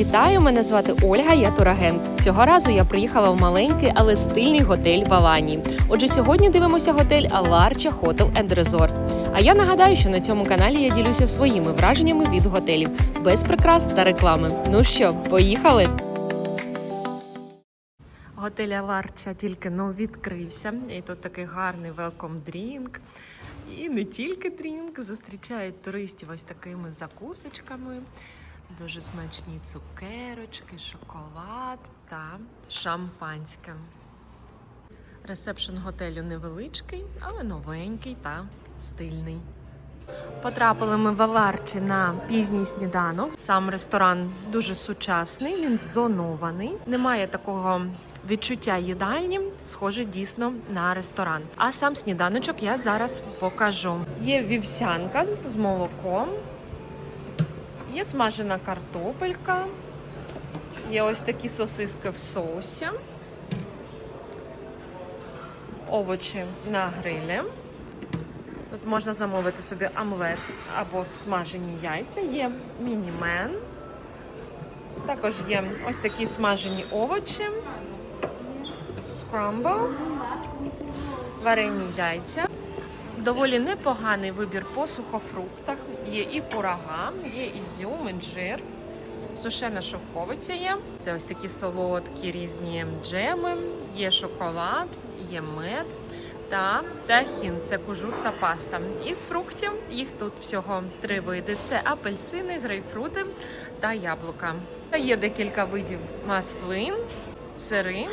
Вітаю, мене звати Ольга, я турагент. Цього разу я приїхала в маленький, але стильний готель в Аланії. Отже, сьогодні дивимося готель Аларча Hotel and Resort. А я нагадаю, що на цьому каналі я ділюся своїми враженнями від готелів без прикрас та реклами. Ну що, поїхали? Готель Аларча тільки но відкрився, і тут такий гарний велком дрінк. І не тільки дрінк, зустрічають туристів ось такими закусочками. Дуже смачні цукерочки, шоколад та шампанське. Ресепшн готелю невеличкий, але новенький та стильний. Потрапили ми в Аларчі на пізній сніданок. Сам ресторан дуже сучасний, він зонований. Немає такого відчуття їдальні, схоже дійсно на ресторан. А сам сніданочок я зараз покажу. Є вівсянка з молоком, є смажена картопелька, є ось такі сосиски в соусі, овочі на грилі. Тут можна замовити собі омлет або смажені яйця, є мінімен. Також є ось такі смажені овочі, скрамбл, варені яйця. Доволі непоганий вибір по сухофруктах. Є і курага, є ізюм, інжир, сушена шовковиця є. Це ось такі солодкі різні джеми, є шоколад, є мед та тахін це кужут та паста. Із фруктів їх тут всього три види: це апельсини, грейпфрути та яблука. Є декілька видів маслин, сири,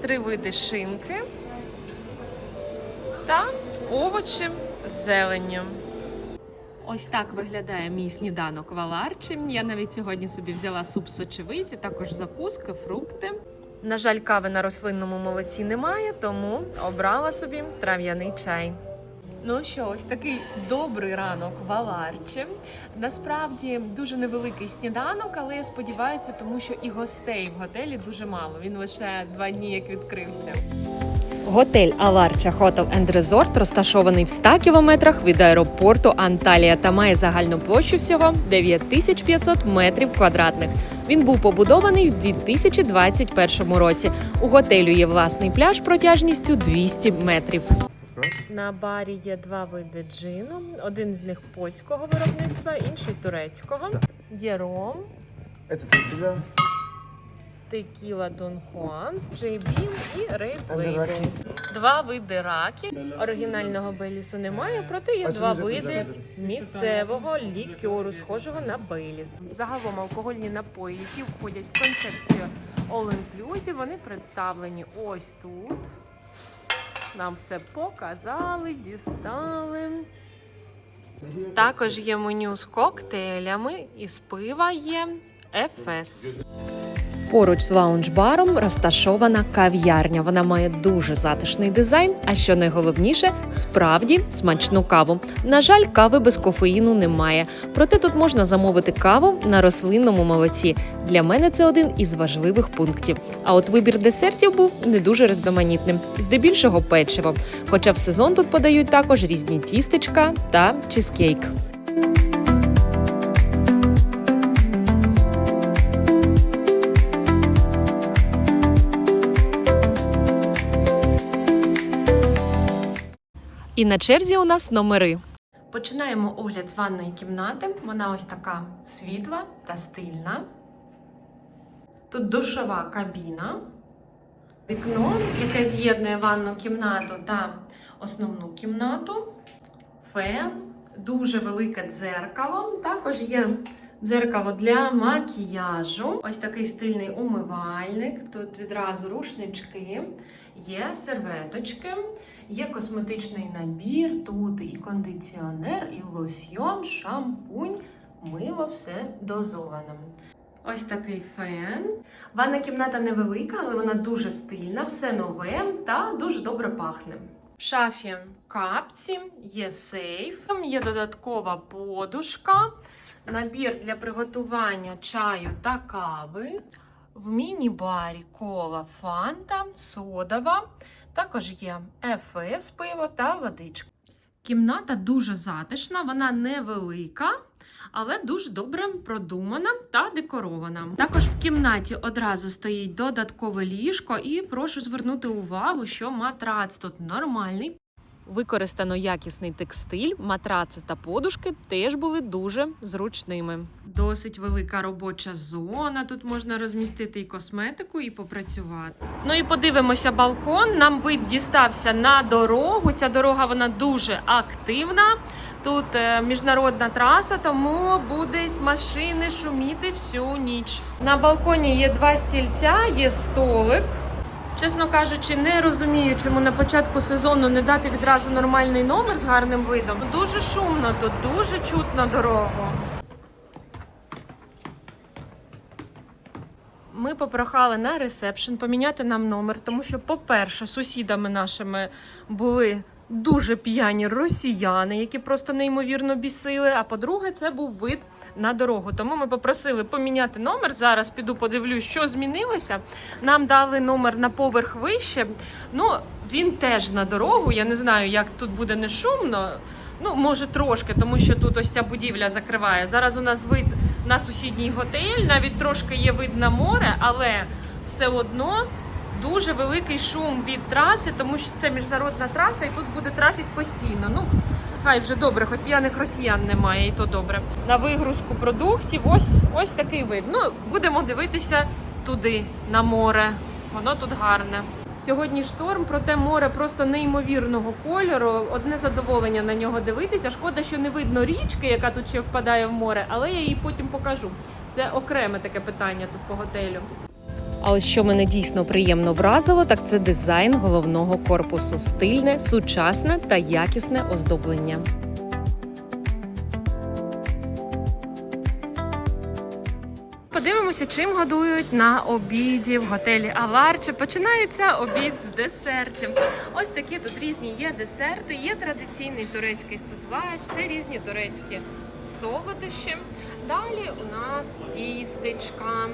три види шинки та овочі з зеленню. Ось так виглядає мій сніданок в Аларчі. Я навіть сьогодні собі взяла суп сочевиці, також закуски, фрукти. На жаль, кави на рослинному молоці немає, тому обрала собі трав'яний чай. Ну що, ось такий добрий ранок в Аларчі. Насправді дуже невеликий сніданок, але я сподіваюся, тому що і гостей в готелі дуже мало. Він лише два дні як відкрився. Готель Аларча Hotel and Resort розташований в 100 кілометрах від аеропорту Анталія та має загальну площу всього 9500 метрів квадратних. Він був побудований в 2021 році. У готелю є власний пляж протяжністю 200 метрів. На барі є два види джину. Один з них польського виробництва, інший турецького. Є ром, Это текила. Текіла Дон Хуан, Джей Бін і Рейд Лейбл. Два види раки. Оригінального Бейлісу немає, проте є два види місцевого лікеру, схожого на Бейліс. Загалом алкогольні напої, які входять в концепцію All Inclusive, вони представлені ось тут. Нам все показали, дістали. Також є меню з коктейлями, із пива є Ефес. Поруч з лаунж-баром розташована кав'ярня. Вона має дуже затишний дизайн, а що найголовніше, справді смачну каву. На жаль, кави без кофеїну немає. Проте тут можна замовити каву на рослинному молоці. Для мене це один із важливих пунктів. А от вибір десертів був не дуже різноманітним, здебільшого печиво. Хоча в сезон тут подають також різні тістечка та чизкейк. І на черзі у нас номери. Починаємо огляд з ванної кімнати. Вона ось така світла та стильна. Тут душова кабіна, вікно, яке з'єднує ванну кімнату та основну кімнату, фен, дуже велике дзеркало. Також є дзеркало для макіяжу. Ось такий стильний умивальник. Тут відразу рушнички, є серветочки. Є косметичний набір, тут і кондиціонер, і лосьйон, шампунь, мило, все дозовано. Ось такий фен. Ванна кімната невелика, але вона дуже стильна, все нове та дуже добре пахне. В шафі капці, є сейф, є додаткова подушка, набір для приготування чаю та кави. В міні-барі кола фанта, содова. Також є ефес пиво та водичка. Кімната дуже затишна, вона невелика, але дуже добре продумана та декорована. Також в кімнаті одразу стоїть додаткове ліжко, і прошу звернути увагу, що матрац тут нормальний. Використано якісний текстиль, матраци та подушки теж були дуже зручними. Досить велика робоча зона. Тут можна розмістити і косметику, і попрацювати. Ну і подивимося балкон. Нам вид дістався на дорогу. Ця дорога вона дуже активна. Тут е, міжнародна траса, тому будуть машини шуміти всю ніч. На балконі є два стільця, є столик. Чесно кажучи, не розумію, чому на початку сезону не дати відразу нормальний номер з гарним видом. Дуже шумно тут, дуже чутно дорогу. Ми попрохали на ресепшн поміняти нам номер, тому що, по-перше, сусідами нашими були дуже п'яні росіяни, які просто неймовірно бісили. А по-друге, це був вид на дорогу. Тому ми попросили поміняти номер. Зараз піду подивлюсь, що змінилося. Нам дали номер на поверх вище. Ну, він теж на дорогу. Я не знаю, як тут буде не шумно. Ну, може, трошки, тому що тут ось ця будівля закриває. Зараз у нас вид на сусідній готель, навіть трошки є вид на море, але все одно дуже великий шум від траси, тому що це міжнародна траса, і тут буде трафік постійно. Ну, хай вже добре, хоч п'яних росіян немає, і то добре. На вигрузку продуктів ось ось такий вид. Ну, будемо дивитися туди, на море. Воно тут гарне. Сьогодні шторм, проте море просто неймовірного кольору. Одне задоволення на нього дивитися. Шкода, що не видно річки, яка тут ще впадає в море, але я її потім покажу. Це окреме таке питання тут по готелю. А ось що мене дійсно приємно вразило, так це дизайн головного корпусу. Стильне, сучасне та якісне оздоблення. Подивимося, чим годують на обіді в готелі Аварче. Починається обід з десертів. Ось такі тут різні є десерти. Є традиційний турецький сутвач, це різні турецькі солодощі. Далі у нас тістечка.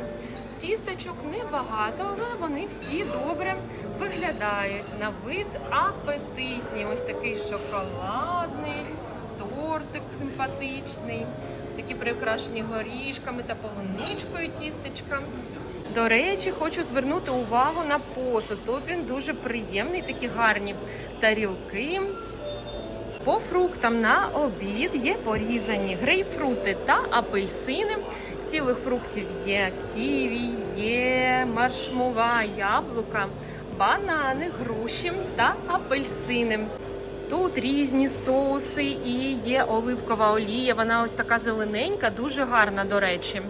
Тістечок небагато, але вони всі добре виглядають. На вид апетитні. Ось такий шоколадний, тортик симпатичний. Ось такі прикрашені горішками та полуничкою тістечка. До речі, хочу звернути увагу на посуд. Тут він дуже приємний, такі гарні тарілки. По фруктам на обід є порізані грейпфрути та апельсини. Цілих фруктів є ківі, є маршмова, яблука, банани, груші та апельсини. Тут різні соуси і є оливкова олія. Вона ось така зелененька, дуже гарна, до речі.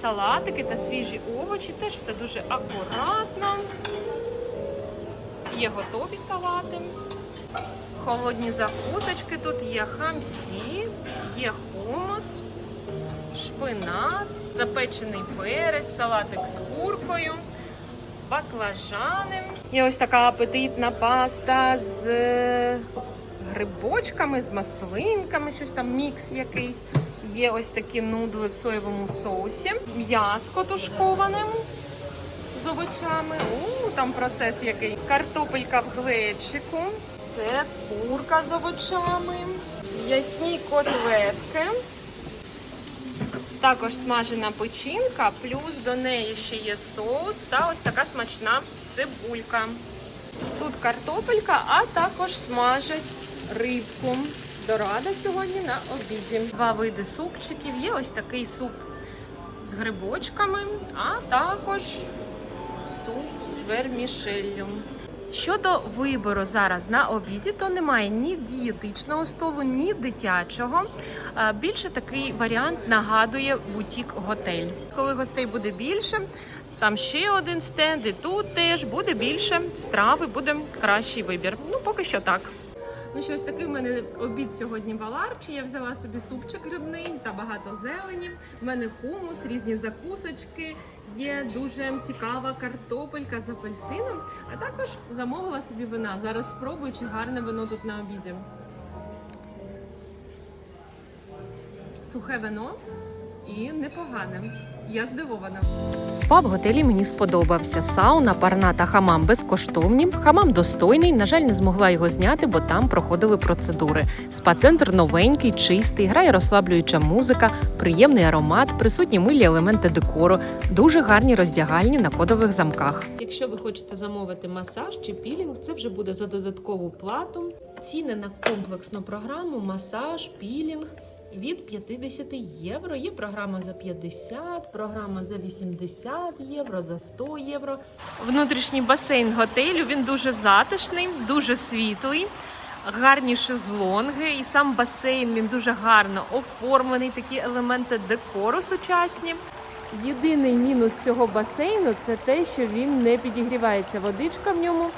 Салатики та свіжі овочі теж все дуже акуратно. Є готові салати. Холодні закусочки тут є хамсі, є хумус, шпинат, запечений перець, салатик з куркою, баклажани. Є ось така апетитна паста з грибочками, з маслинками, щось там мікс якийсь. Є ось такі нудли в соєвому соусі, м'яско тушковане з овочами. У, там процес який. Картопелька в глечику. Це курка з овочами. Ясні котлетки. Також смажена печінка, плюс до неї ще є соус та ось така смачна цибулька. Тут картопелька, а також смажать рибку. Дорада сьогодні на обіді. Два види супчиків. Є ось такий суп з грибочками, а також суп з вермішеллю. Щодо вибору зараз на обіді, то немає ні дієтичного столу, ні дитячого. Більше такий варіант нагадує бутік-готель. Коли гостей буде більше, там ще один стенд, і тут теж буде більше страви, буде кращий вибір. Ну, поки що так. Ну що, ось такий в мене обід сьогодні в Аларчі. Я взяла собі супчик грибний та багато зелені. У мене хумус, різні закусочки. Є дуже цікава картопелька з апельсином, а також замовила собі вина. Зараз спробую, чи гарне вино тут на обіді. Сухе вино і непогане. Я здивована. Спа в готелі мені сподобався. Сауна, парна та хамам безкоштовні. Хамам достойний. На жаль, не змогла його зняти, бо там проходили процедури. Спа-центр новенький, чистий, грає розслаблююча музика, приємний аромат, присутні милі елементи декору, дуже гарні роздягальні на кодових замках. Якщо ви хочете замовити масаж чи пілінг, це вже буде за додаткову плату. Ціни на комплексну програму, масаж, пілінг від 50 євро. Є програма за 50, програма за 80 євро, за 100 євро. Внутрішній басейн готелю він дуже затишний, дуже світлий. Гарні шезлонги, і сам басейн він дуже гарно оформлений. Такі елементи декору сучасні. Єдиний мінус цього басейну це те, що він не підігрівається. Водичка в ньому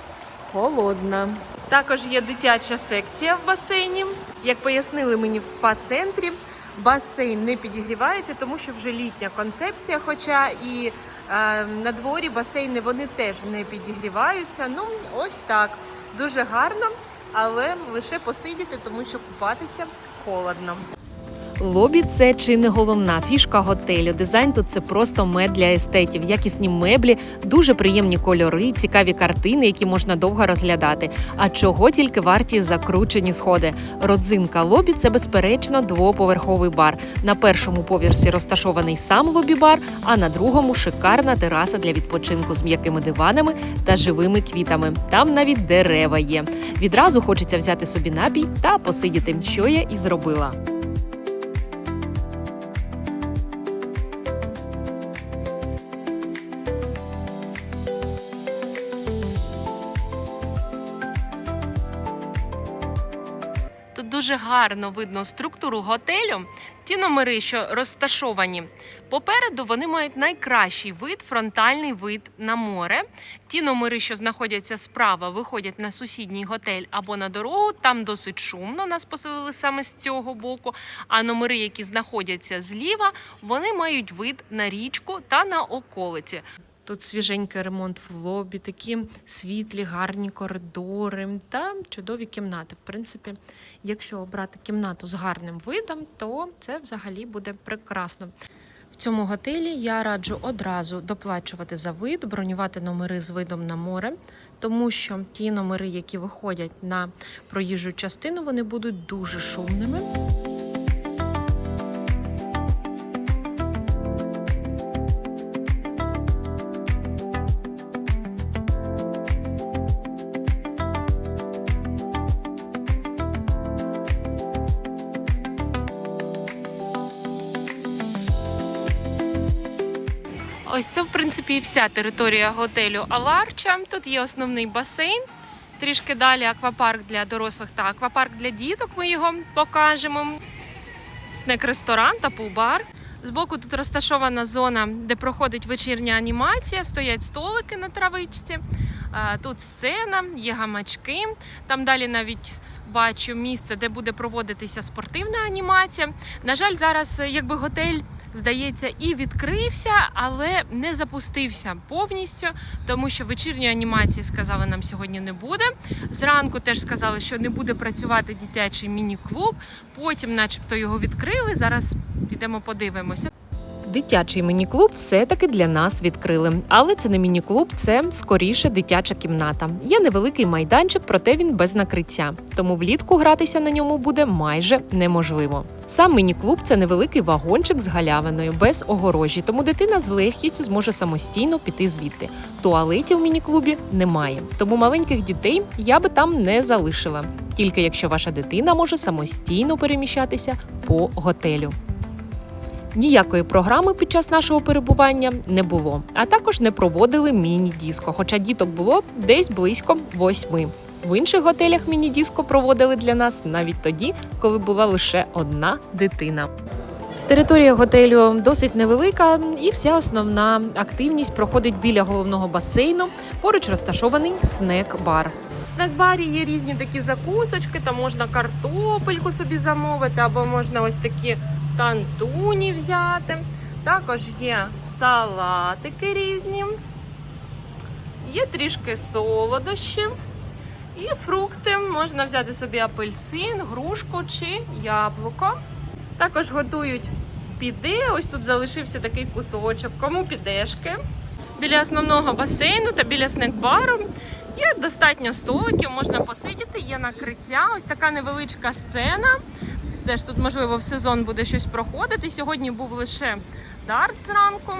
холодна. Також є дитяча секція в басейні. Як пояснили мені в спа-центрі, басейн не підігрівається, тому що вже літня концепція. Хоча і е, на дворі басейни вони теж не підігріваються. Ну, ось так. Дуже гарно, але лише посидіти, тому що купатися холодно. Лобі це чи не головна фішка готелю. Дизайн тут це просто мед для естетів, якісні меблі, дуже приємні кольори, цікаві картини, які можна довго розглядати. А чого тільки варті закручені сходи. Родзинка лобі це безперечно двоповерховий бар. На першому поверсі розташований сам лобі-бар, а на другому шикарна тераса для відпочинку з м'якими диванами та живими квітами. Там навіть дерева є. Відразу хочеться взяти собі напій та посидіти, що я і зробила. Дуже гарно видно структуру готелю. Ті номери, що розташовані попереду, вони мають найкращий вид, фронтальний вид на море. Ті номери, що знаходяться справа, виходять на сусідній готель або на дорогу. Там досить шумно. Нас поселили саме з цього боку. А номери, які знаходяться зліва, вони мають вид на річку та на околиці. Тут свіженький ремонт в лобі, такі світлі, гарні коридори та чудові кімнати. В принципі, якщо обрати кімнату з гарним видом, то це взагалі буде прекрасно. В цьому готелі я раджу одразу доплачувати за вид, бронювати номери з видом на море, тому що ті номери, які виходять на проїжджу частину, вони будуть дуже шумними. Це, в принципі, вся територія готелю Аларча. Тут є основний басейн. Трішки далі аквапарк для дорослих та аквапарк для діток. Ми його покажемо. Снек-ресторан та пул-бар. Збоку тут розташована зона, де проходить вечірня анімація, стоять столики на травичці. Тут сцена, є гамачки. Там далі навіть бачу місце, де буде проводитися спортивна анімація. На жаль, зараз е, якби готель здається і відкрився, але не запустився повністю, тому що вечірньої анімації сказали нам сьогодні не буде. Зранку теж сказали, що не буде працювати дитячий міні-клуб. Потім, начебто, його відкрили. Зараз підемо подивимося. Дитячий міні-клуб все-таки для нас відкрили. Але це не міні-клуб, це скоріше дитяча кімната. Є невеликий майданчик, проте він без накриття. Тому влітку гратися на ньому буде майже неможливо. Сам міні-клуб це невеликий вагончик з галявиною, без огорожі, тому дитина з легкістю зможе самостійно піти звідти. Туалетів в міні-клубі немає, тому маленьких дітей я би там не залишила. Тільки якщо ваша дитина може самостійно переміщатися по готелю. Ніякої програми під час нашого перебування не було, а також не проводили міні-диско, хоча діток було десь близько восьми. В інших готелях міні-диско проводили для нас навіть тоді, коли була лише одна дитина. Територія готелю досить невелика, і вся основна активність проходить біля головного басейну. Поруч розташований снек-бар. В снек-барі є різні такі закусочки, там можна картопельку собі замовити, або можна ось такі тантуні взяти. Також є салатики різні, є трішки солодощі і фрукти. Можна взяти собі апельсин, грушку чи яблуко. Також готують піде. Ось тут залишився такий кусочок. Кому підешки? Біля основного басейну та біля снек-бару є достатньо столиків, можна посидіти, є накриття. Ось така невеличка сцена. Теж тут, можливо, в сезон буде щось проходити. Сьогодні був лише дарт зранку.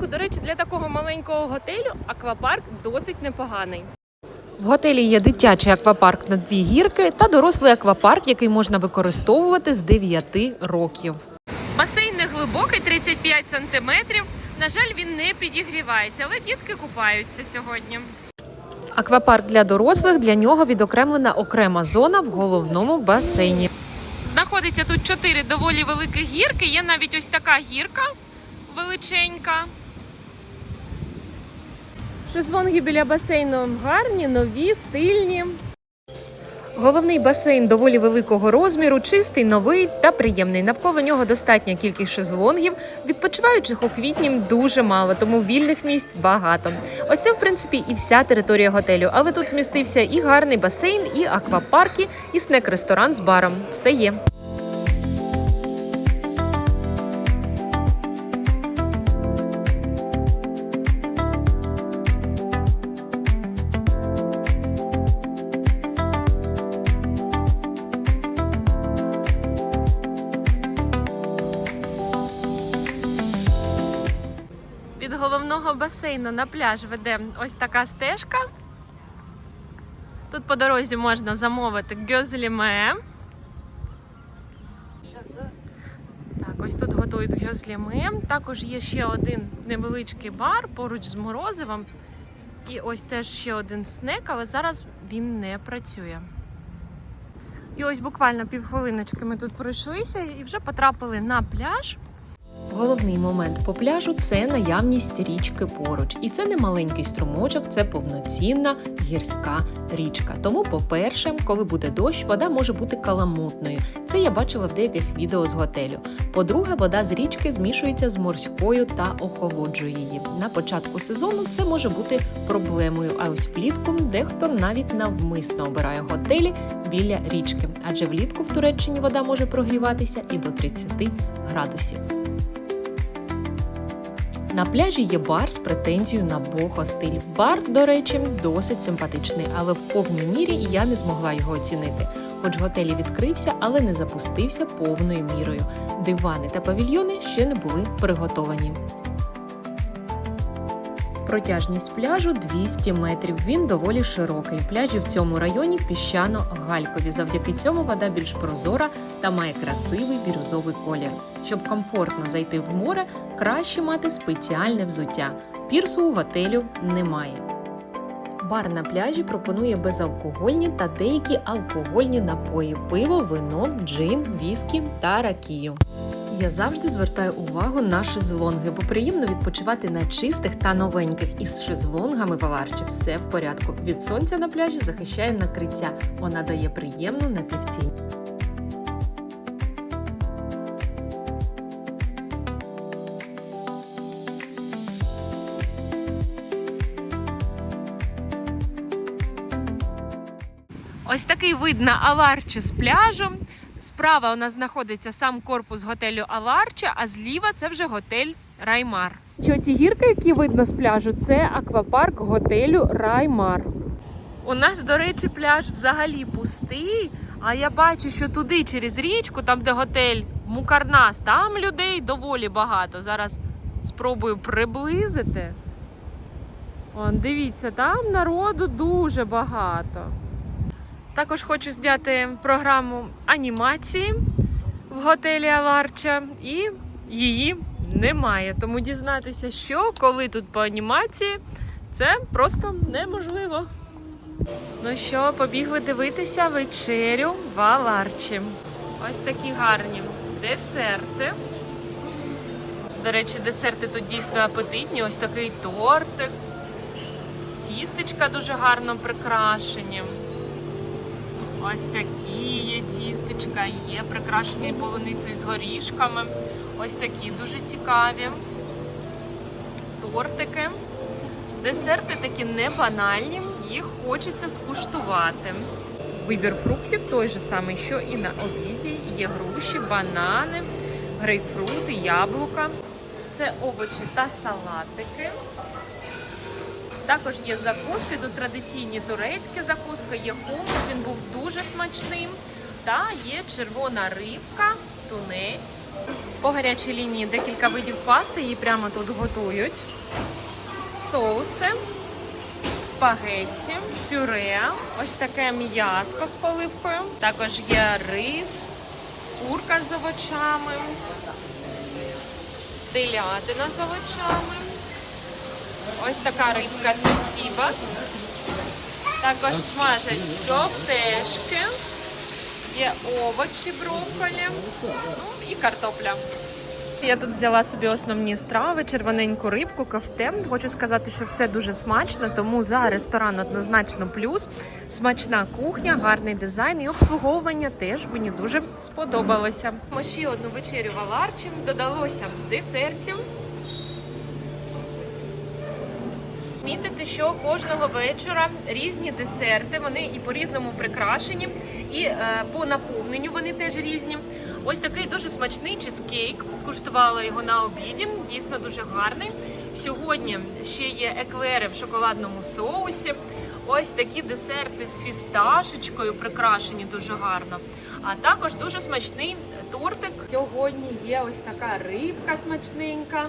До речі, для такого маленького готелю аквапарк досить непоганий. В готелі є дитячий аквапарк на дві гірки та дорослий аквапарк, який можна використовувати з 9 років. Басейн не глибокий, 35 сантиметрів. На жаль, він не підігрівається, але дітки купаються сьогодні. Аквапарк для дорослих для нього відокремлена окрема зона в головному басейні. Знаходиться тут чотири доволі великі гірки. Є навіть ось така гірка величенька. Шезлонги біля басейну гарні, нові, стильні. Головний басейн доволі великого розміру, чистий, новий та приємний. Навколо нього достатня кількість шезлонгів. Відпочиваючих у квітні дуже мало, тому вільних місць багато. Ось це, в принципі, і вся територія готелю. Але тут вмістився і гарний басейн, і аквапарки, і снек-ресторан з баром. Все є. Головного басейну на пляж веде ось така стежка. Тут по дорозі можна замовити гьозліме. Так, ось тут готують гьозліме. Також є ще один невеличкий бар поруч з морозивом. І ось теж ще один снек, але зараз він не працює. І ось буквально півхвилиночки ми тут пройшлися і вже потрапили на пляж. Головний момент по пляжу це наявність річки поруч. І це не маленький струмочок, це повноцінна гірська річка. Тому, по-перше, коли буде дощ, вода може бути каламутною. Це я бачила в деяких відео з готелю. По-друге, вода з річки змішується з морською та охолоджує її. На початку сезону це може бути проблемою. А ось влітку дехто навіть навмисно обирає готелі біля річки, адже влітку в Туреччині вода може прогріватися і до 30 градусів. На пляжі є бар з претензією на бохо-стиль. Бар, до речі, досить симпатичний, але в повній мірі я не змогла його оцінити. Хоч готель відкрився, але не запустився повною мірою. Дивани та павільйони ще не були приготовані. Протяжність пляжу 200 метрів. Він доволі широкий. Пляжі в цьому районі піщано-галькові. Завдяки цьому вода більш прозора та має красивий бірюзовий колір. Щоб комфортно зайти в море, краще мати спеціальне взуття. Пірсу у готелю немає. Бар на пляжі пропонує безалкогольні та деякі алкогольні напої: пиво, вино, джин, віскі та ракію. Я завжди звертаю увагу на шезлонги, бо приємно відпочивати на чистих та новеньких. Із шезлонгами в Аларчі все в порядку. Від сонця на пляжі захищає накриття. Вона дає приємну напівтінь. Ось такий вид на Аларчу з пляжу. Справа у нас знаходиться сам корпус готелю Аларча, а зліва це вже готель Раймар. Що ці гірки, які видно з пляжу, це аквапарк готелю Раймар. У нас, до речі, пляж взагалі пустий. А я бачу, що туди через річку, там де готель Мукарнас, там людей доволі багато. Зараз спробую приблизити. Вон, дивіться, там народу дуже багато. Також хочу зняти програму анімації в готелі Аварча, і її немає. Тому дізнатися, що коли тут по анімації, це просто неможливо. Ну що, побігли дивитися вечерю в Аларчі. Ось такі гарні десерти. До речі, десерти тут дійсно апетитні. Ось такий тортик. Тістечка дуже гарно прикрашені. Ось такі є тістечка, є прикрашені полуницею з горішками. Ось такі дуже цікаві. Тортики. Десерти такі не банальні, їх хочеться скуштувати. Вибір фруктів той же самий, що і на обіді. Є груші, банани, грейпфрут, яблука. Це овочі та салатики. Також є закуски, тут традиційні турецькі закуски, є хумус, він був дуже смачним. Та є червона рибка, тунець. По гарячій лінії декілька видів пасти, її прямо тут готують. Соуси, спагетті, пюре, ось таке м'яско з поливкою. Також є рис, курка з овочами, телятина з овочами. Ось така рибка це сібас. Також смажать ковтешки, є овочі, брокколі, ну і картопля. Я тут взяла собі основні страви, червоненьку рибку, кафте. Хочу сказати, що все дуже смачно, тому за ресторан однозначно плюс. Смачна кухня, гарний дизайн і обслуговування теж мені дуже сподобалося. Ми ще одну вечерю в Аларчі, додалося десертів. Мітити, що кожного вечора різні десерти, вони і по-різному прикрашені, і е, по наповненню вони теж різні. Ось такий дуже смачний чизкейк. Куштувала його на обіді, дійсно дуже гарний. Сьогодні ще є еклери в шоколадному соусі. Ось такі десерти з фісташечкою прикрашені дуже гарно. А також дуже смачний тортик. Сьогодні є ось така рибка смачненька,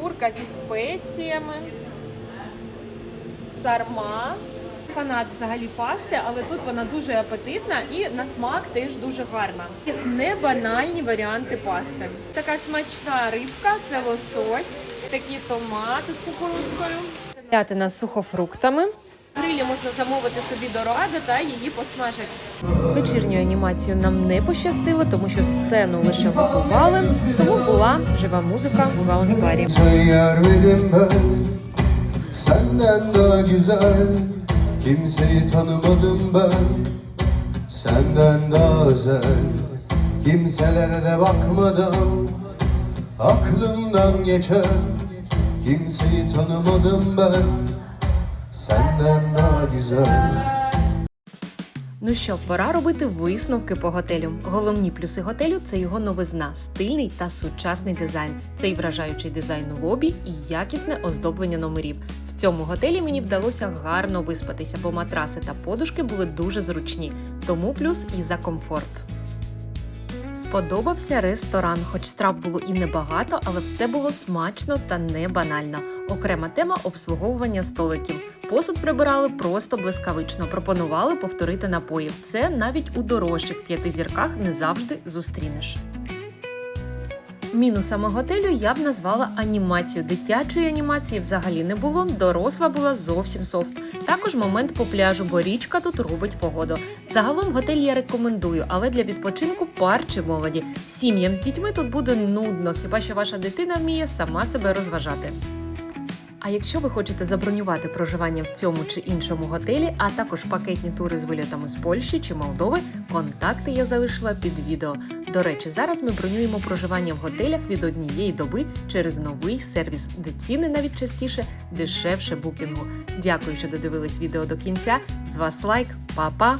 курка зі спеціями сарма. Фанат взагалі пасти, але тут вона дуже апетитна і на смак теж дуже гарна. Не банальні варіанти пасти. Така смачна рибка, це лосось, такі томати з кукурузкою. П'ятина з сухофруктами. Грилі можна замовити собі до ради та її посмажити. З вечірньою анімацією нам не пощастило, тому що сцену лише готували, тому була жива музика в лаунж-барі. Senden daha güzel Kimseyi tanımadım ben Senden daha özel Kimselere de bakmadan Aklımdan geçen Kimseyi tanımadım ben Senden daha güzel Ну що, пора робити висновки по готелю. Головні плюси готелю це його новизна, стильний та сучасний дизайн. Це і вражаючий дизайн лобі, і якісне оздоблення номерів. Цьому готелі мені вдалося гарно виспатися, бо матраси та подушки були дуже зручні, тому плюс і за комфорт. Сподобався ресторан, хоч страв було і небагато, але все було смачно та не банально. Окрема тема обслуговування столиків. Посуд прибирали просто блискавично. Пропонували повторити напої. Це навіть у дорожчих п'яти зірках не завжди зустрінеш. Мінусами готелю я б назвала анімацію. Дитячої анімації взагалі не було. Доросла була зовсім софт. Також момент по пляжу, бо річка тут робить погоду. Загалом готель я рекомендую, але для відпочинку пар чи молоді. Сім'ям з дітьми тут буде нудно, хіба що ваша дитина вміє сама себе розважати. А якщо ви хочете забронювати проживання в цьому чи іншому готелі, а також пакетні тури з вильотами з Польщі чи Молдови, контакти я залишила під відео. До речі, зараз ми бронюємо проживання в готелях від однієї доби через новий сервіс, де ціни навіть частіше дешевше букінгу. Дякую, що додивились відео до кінця. З вас лайк, па-па!